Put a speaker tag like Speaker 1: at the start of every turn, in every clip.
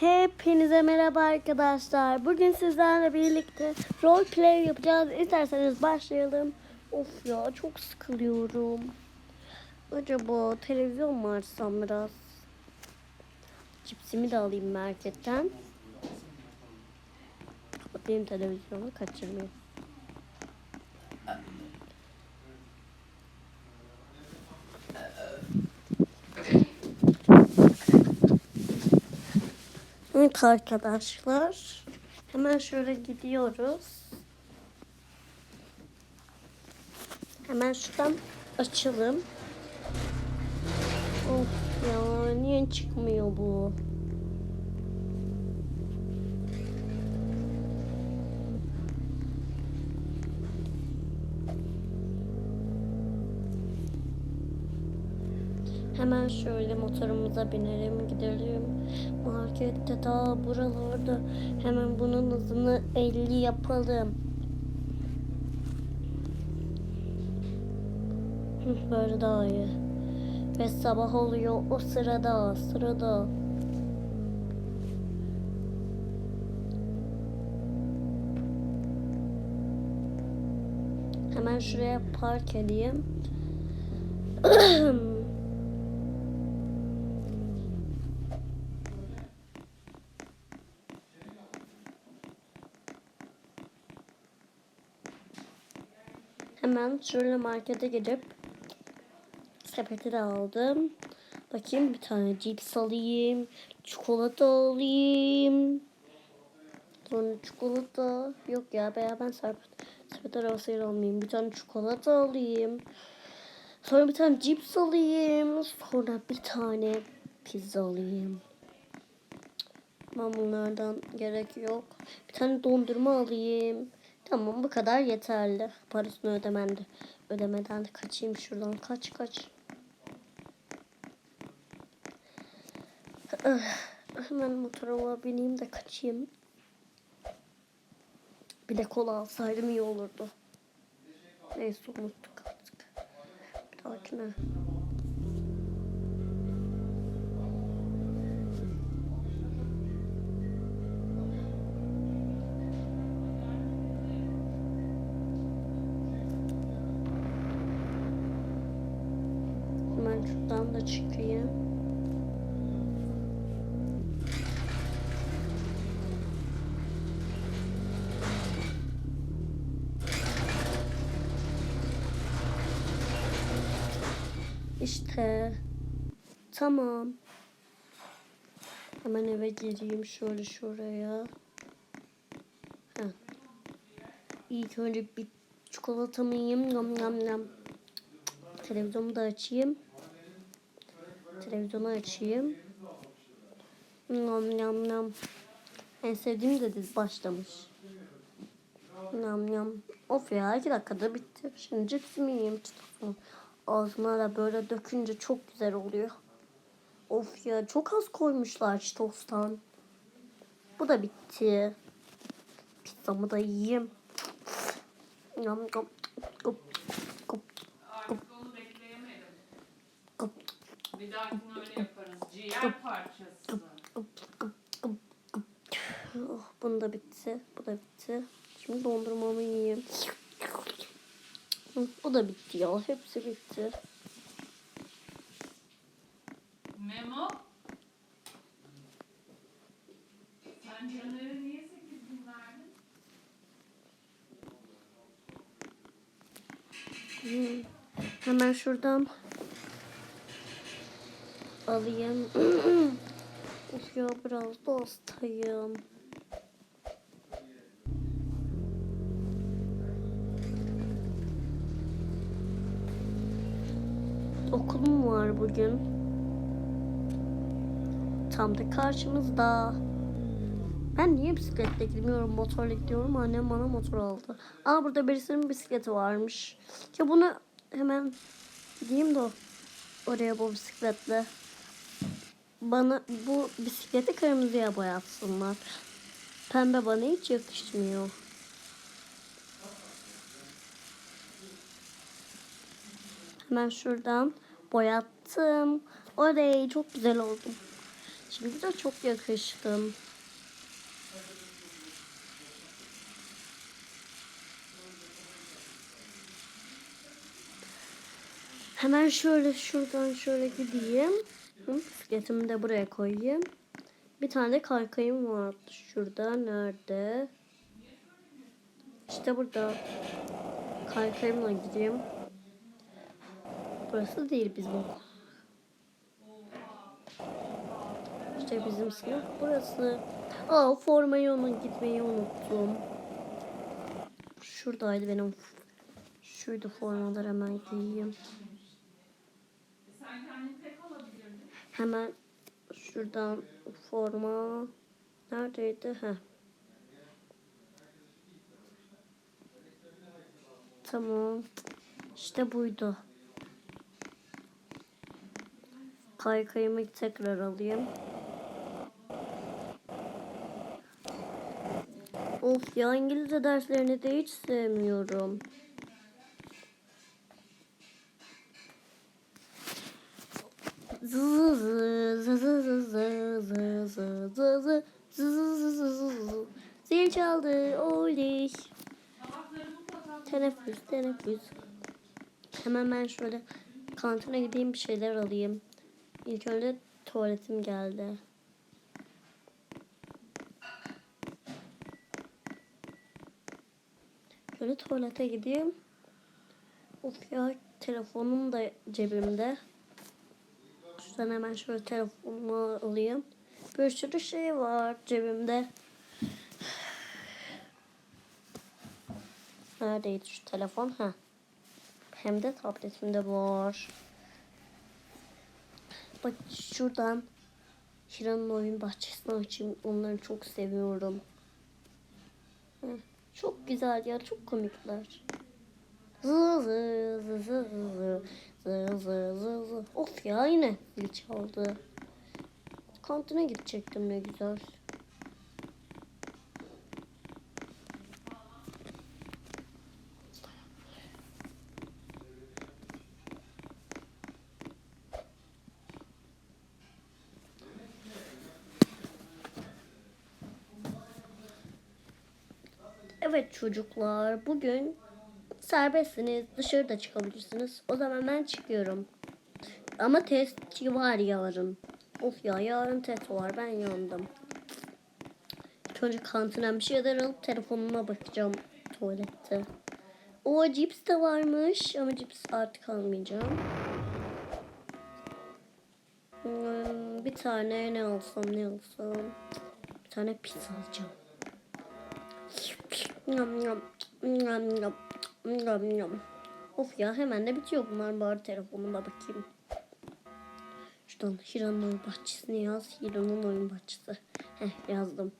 Speaker 1: Hepinize merhaba arkadaşlar. Bugün sizlerle birlikte role play yapacağız. İsterseniz başlayalım. Of ya çok sıkılıyorum. Acaba televizyon mu açsam biraz? Cipsimi de alayım marketten. Kapatayım televizyonu kaçırmayayım. Evet arkadaşlar. Hemen şöyle gidiyoruz. Hemen şuradan açalım. Of ya niye çıkmıyor bu? Hemen şöyle motorumuza binelim gidelim. Markette ta buralarda hemen bunun hızını 50 yapalım. Böyle daha iyi. Ve sabah oluyor o sırada sırada. Hemen şuraya park edeyim. Hemen şöyle markete gidip sepeti de aldım. Bakayım bir tane cips alayım. Çikolata alayım. Sonra çikolata. Yok ya veya ben sepet, sepet arabasıyla almayayım. Bir tane çikolata alayım. Sonra bir tane cips alayım. Sonra bir tane pizza alayım. Ben bunlardan gerek yok. Bir tane dondurma alayım. Tamam bu kadar yeterli. Parasını ödemende. Ödemeden de kaçayım şuradan. Kaç kaç. Ah, Hemen motoruma bineyim de kaçayım. Bir de kola alsaydım iyi olurdu. Neyse unuttuk artık. Bir dahakine. Şuradan da çıkayım. İşte. Tamam. Hemen eve gireyim şöyle şuraya. Heh. İlk önce bir çikolatamı yiyeyim. Yam yam yam. Televizyonumu da açayım. Televizyonu açayım. Nam nam nam. En sevdiğim de dizi başlamış. Nam nam. Of ya iki dakikada bitti. Şimdi cipsimi yiyeyim. çıtırını. Ağzıma da böyle dökünce çok güzel oluyor. Of ya çok az koymuşlar çitostan. Bu da bitti. Pizzamı da yiyeyim. Nam nam. Gup,
Speaker 2: Bir dahakine öyle yaparız. Ciğer parçası.
Speaker 1: Oh, bunu da bitti. Bu da bitti. Şimdi dondurmamı yiyeyim. Bu da bitti ya. Hepsi bitti.
Speaker 2: Memo. Sen Caner'e niye 8 bin verdin?
Speaker 1: Hı. Hemen şuradan alayım. ya biraz da hastayım. Okulum var bugün. Tam da karşımızda. Ben niye bisikletle gitmiyorum, motorla gidiyorum. Annem bana motor aldı. Aa burada birisinin bisikleti varmış. Ya bunu hemen gideyim de oraya bu bisikletle. Bana bu bisikleti kırmızıya boyatsınlar. Pembe bana hiç yakışmıyor. Hemen şuradan boyattım. Orayı çok güzel oldum. Şimdi de çok yakıştım. Hemen şöyle şuradan şöyle gideyim. Bisikletimi de buraya koyayım. Bir tane kaykayım vardı şurada. Nerede? İşte burada. Kaykayımla gideyim. Burası değil bizim. İşte bizim sınıf burası. Aa formayı onun gitmeyi unuttum. Şuradaydı benim. Şuydu formalar hemen giyeyim. Hemen şuradan forma neredeydi? Heh. Tamam. İşte buydu. Kaykayımı tekrar alayım. Of ya İngilizce derslerini de hiç sevmiyorum. Zil çaldı oley. Teneffüs teneffüs. Hemen ben şöyle kantine gideyim bir şeyler alayım. İlk önce tuvaletim geldi. Şöyle tuvalete gideyim. Of ya telefonum da cebimde. Şuradan hemen şöyle telefonumu alayım. Bir sürü şey var cebimde. Neredeydi şu telefon? Ha. Hem de tabletimde var. Bak şuradan Hira'nın oyun bahçesini açayım. Onları çok seviyorum. Çok güzel ya. Çok komikler. Zı zı zı zı zı zı zı zı zı. Of ya yine zil çaldı. Kantine gidecektim ne güzel. Evet çocuklar bugün serbestsiniz dışarıda çıkabilirsiniz. O zaman ben çıkıyorum. Ama test var yarın. Of ya yarın test var ben yandım. Önce kantinden bir şeyler alıp telefonuma bakacağım tuvalette. O cips de varmış ama cips artık almayacağım. Hmm, bir tane ne alsam ne alsam. Bir tane pizza alacağım. Yam yam yam yam yam yam. Of ya hemen de bitiyor bunlar bari telefonuma bakayım. Şuradan Hira'nın oyun bahçesini yaz. Hira'nın oyun bahçesi. Heh yazdım.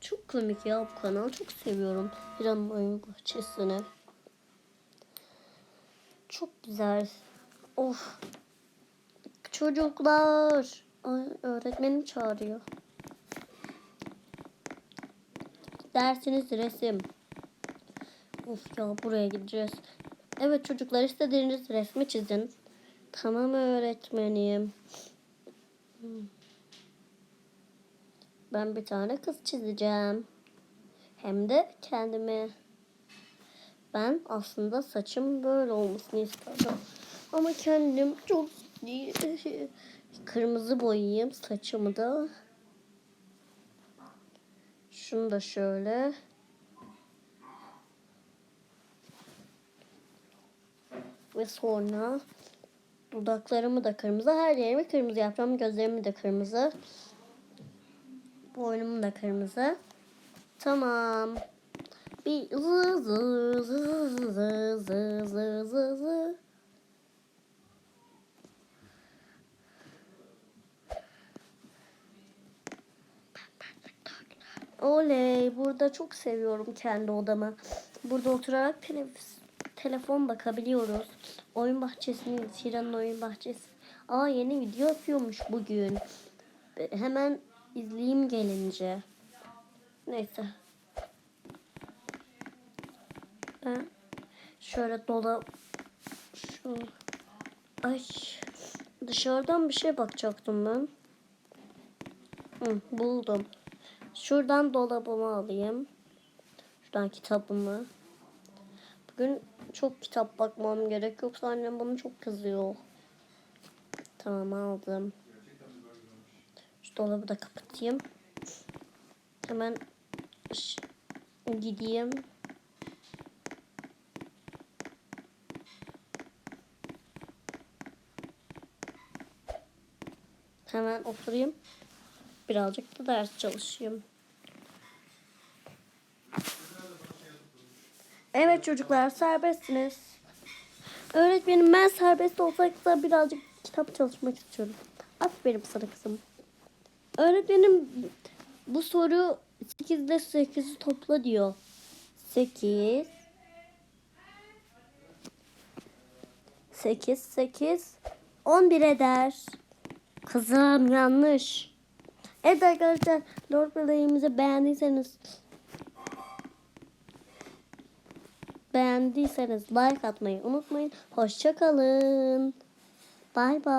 Speaker 1: Çok komik ya bu kanal. Çok seviyorum Hira'nın oyun bahçesini. Çok güzel. Of. Çocuklar. Ay, öğretmenim çağırıyor. Dersiniz resim. Of ya buraya gideceğiz. Evet çocuklar istediğiniz resmi çizin. Tamam öğretmenim. Ben bir tane kız çizeceğim. Hem de kendime. Ben aslında saçım böyle olmasını isterdim. Ama kendim çok kırmızı boyayayım saçımı da. Şunu da şöyle. Ve sonra dudaklarımı da kırmızı, her yerimi kırmızı yapacağım. Gözlerimi de kırmızı. Boynumu da kırmızı. Tamam. Bir zı zı zı zı zı zı zı zı zı. Oley. Burada çok seviyorum kendi odamı. Burada oturarak telefon bakabiliyoruz. Oyun bahçesini, Hira'nın oyun bahçesi. Aa yeni video yapıyormuş bugün. Hemen izleyeyim gelince. Neyse. Ben şöyle dola şu ay Dışarıdan bir şey bakacaktım ben. Hı, buldum. Şuradan dolabımı alayım. Şuradan kitabımı. Bugün çok kitap bakmam gerek yoksa annem bana çok kızıyor. Tamam aldım. Şu dolabı da kapatayım. Hemen gideyim. Hemen oturayım. Birazcık da ders çalışayım. Evet çocuklar serbestsiniz. Öğretmenim ben serbest olsak da birazcık kitap çalışmak istiyorum. Aferin sana kızım. Öğretmenim bu soru 8 ile 8'i topla diyor. 8 8 8 11 eder. Kızım yanlış. Evet arkadaşlar Lord Play'imizi beğendiyseniz beğendiyseniz like atmayı unutmayın. Hoşçakalın. Bay bay.